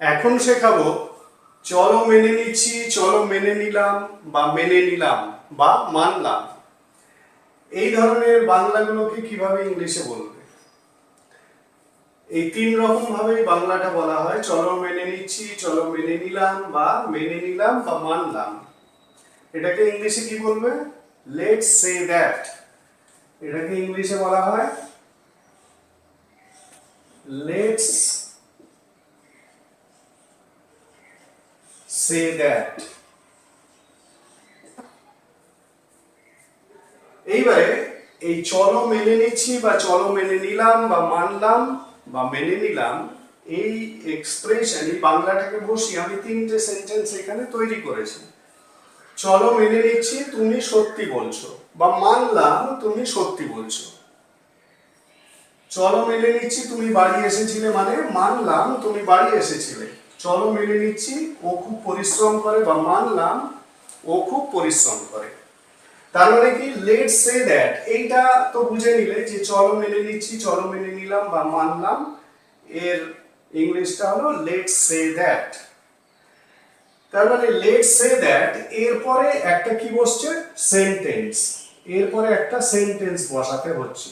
এখন শেখাবো, চলো মেনে নিচ্ছি, চলো মেনে নিলাম বা মেনে নিলাম বা মানলাম। এই ধরনের বাংলাগুলোকে কীভাবে ইংলিশে বলবে? এই তিন রকম ভাবেই বাংলাটা বলা হয়, চলো মেনে নিচ্ছি, চলো মেনে নিলাম বা মেনে নিলাম বা মানলাম। এটাকে ইংলিশে কি বলবে? লেটস সে দ্যাট এটাকে ইংলিশে বলা হয় লেটস সে দ্যাট এইবারে এই চলো মেনে নিচ্ছি বা চলো মেনে নিলাম বা মানলাম বা মেনে নিলাম, এই এক্সপ্রেশন এই বাংলাটাকে বসিয়ে আমি তিনটে সেন্টেন্স এখানে তৈরি করেছি। চলো মেনে নিচ্ছি, তুমি সত্যি বলছো, বা মানলাম, তুমি সত্যি বলছো। চলো মেনে নিচ্ছি, তুমি বাড়ি এসেছিলে মানে মানলাম, তুমি বাড়ি এসেছিলে। চলো মেনে নিচ্ছি, ও খুব পরিশ্রম করে, বা মানলাম, ও খুব পরিশ্রম করে। তার মানে কি লেট সে দ্যাট এইটা তো বুঝে নিলে যে চলো মেনে নিচ্ছি, চলো মেনে নিলাম, বা মানলাম, এর ইংলিশটা হলো লেট সে দ্যাট তার মানে লেট সে দ্যাট এরপরে একটা কি বসছে? সেন্টেন্স এরপরে একটা সেন্টেন্স বসাতে হচ্ছে।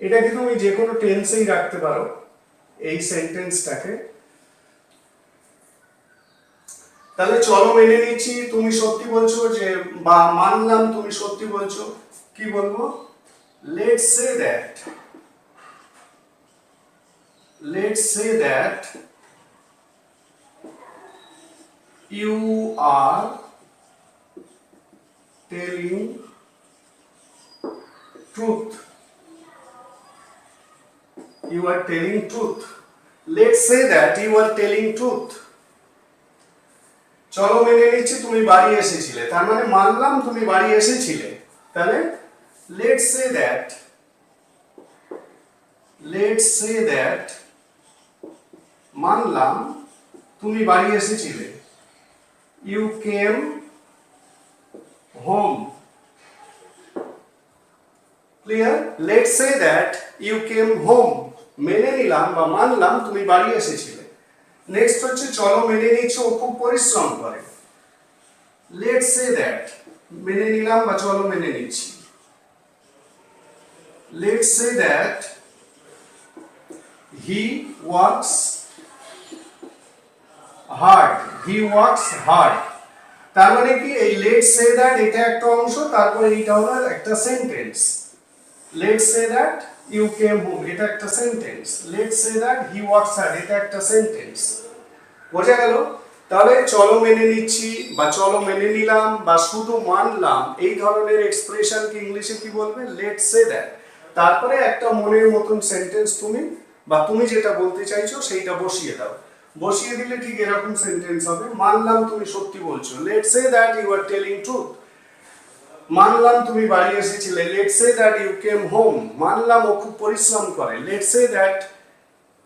এটাকে তুমি যে কোনো টেন্সেই রাখতে পারো। এই সেন্টেন্সটাকে তাহলে চলো মেনে নিচ্ছি, তুমি সত্যি বলছো যে, বা মানলাম তুমি সত্যি বলছো। কি বলব? Let say that let say that you are telling truth you are telling truth. Let's say that you are telling truth. চলো মেনে নিচ্ছি, তুমি বাড়ি এসেছিলে। তার মানে মানলাম তুমি বাড়ি এসেছিলে। তাহলে let's say that let's say that মানলাম তুমি বাড়ি এসেছিলে। You came home clear let's say that you came home মেনে নিলাম বা মানলাম তুমি বাড়ি এসেছিলে। নেক্সট হচ্ছে, চলো মেনে নিচ্ছ, ও খুব পরিশ্রম করে। লেটস সে দ্যাট মেনে নিলাম বা চলো মেনে নিচ্ছি। Let's say that he works hard he works hard তার মানে কি? এই লেটস সে দ্যাট এটা একটা অংশ, তারপরে এইটা হলো একটা sentence let say that you came home এটা একটা sentence let's say that he works hard এটা একটা সেন্টেন্স বোঝা গেল? তাহলে চলো মেনে নিচ্ছি, বা চলো মেনে নিলাম, বা শুধু মানলাম, এই ধরনের এক্সপ্রেশনকে ইংলিশে কি বলবে? লেটস সে দ্যাট তারপরে একটা মনের মতন সেন্টেন্স তুমি, বা তুমি যেটা বলতে চাইছো সেইটা বসিয়ে দাও। বসিয়ে দিলে ঠিক এরকম সেন্টেন্স হবে। মানলাম তুমি সত্যি বলছো। Let's say that you are telling truth মানলাম তুমি বাড়ি এসেছিলে। Let say that you came home মানলাম ও খুব পরিশ্রম করে। Let say that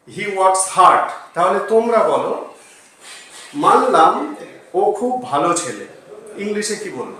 he works hard তাহলে তোমরা বলো, মানলাম ও খুব ভালো ছেলে। ইংলিশে কি বলব?